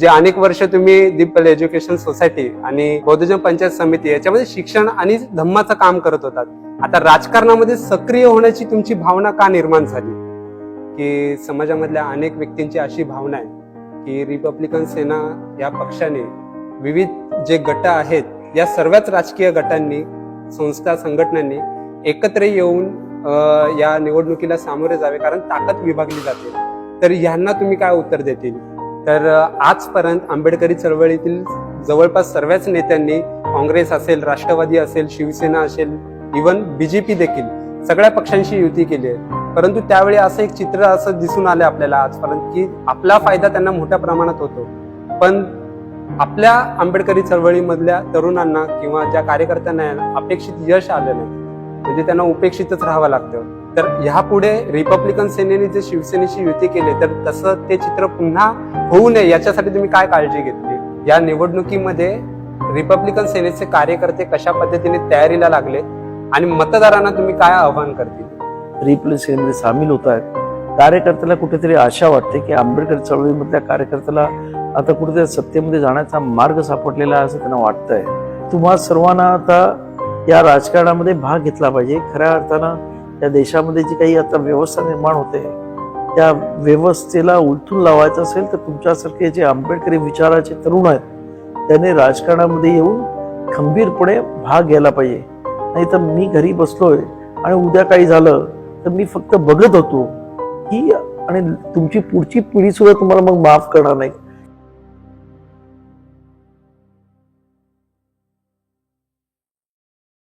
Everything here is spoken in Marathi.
जे अनेक वर्ष तुम्ही दीपल एज्युकेशन सोसायटी आणि बौद्धजन पंचायत समिती याच्यामध्ये शिक्षण आणि धम्माचं काम करत होतात. आता राजकारणामध्ये सक्रिय होण्याची तुमची भावना का निर्माण झाली? की समाजामधल्या अनेक व्यक्तींची अशी भावना आहे की रिपब्लिकन सेना या पक्षाने विविध जे गट आहेत या सर्वच राजकीय गटांनी संस्था संघटनांनी एकत्र येऊन या निवडणुकीला सामोरे जावे कारण ताकद विभागली जाते. तर यांना तुम्ही काय उत्तर देतील? तर आजपर्यंत आंबेडकरी चळवळीतील जवळपास सर्वच नेत्यांनी काँग्रेस असेल राष्ट्रवादी असेल शिवसेना असेल इवन बीजेपी देखील सगळ्या पक्षांशी युती केली आहे. परंतु त्यावेळी असं एक चित्र असं दिसून आलं आपल्याला आजपर्यंत की आपला फायदा त्यांना मोठ्या प्रमाणात होतो. पण आपल्या आंबेडकरी चळवळीमधल्या तरुणांना किंवा ज्या कार्यकर्त्यांना अपेक्षित यश आलं नाही म्हणजे त्यांना उपेक्षितच राहावं लागतं. तर ह्यापुढे रिपब्लिकन सेनेने जे शिवसेनेशी युती केली तर तसं ते चित्र पुन्हा होऊ नये याच्यासाठी तुम्ही काय काळजी घेतली? या निवडणुकीमध्ये रिपब्लिकन सेनेचे कार्यकर्ते कशा पद्धतीने तयारीला लागले आणि मतदारांना तुम्ही काय आव्हान करतील? रिपब्लिकन सेनेमध्ये सामील होत आहेत. कार्यकर्त्याला कुठेतरी आशा वाटते की आंबेडकर चळवळीमधल्या कार्यकर्त्याला आता कुठेतरी सत्तेमध्ये जाण्याचा मार्ग सापडलेला असं त्यांना वाटतंय. तुम्हा सर्वांना आता या राजकारणामध्ये भाग घेतला पाहिजे. खऱ्या अर्थानं या देशामध्ये जी काही आता व्यवस्था निर्माण होते त्या व्यवस्थेला उलथून लावायचं असेल तर तुमच्यासारखे जे आंबेडकरी विचाराचे तरुण आहेत त्याने राजकारणामध्ये येऊन खंबीरपणे भाग घ्यायला पाहिजे. नाही तर मी घरी बसलोय आणि उद्या काही झालं तर मी फक्त बघत होतो. ही आणि तुमची पुढची पिढी सुद्धा तुम्हाला मग माफ करणार नाही.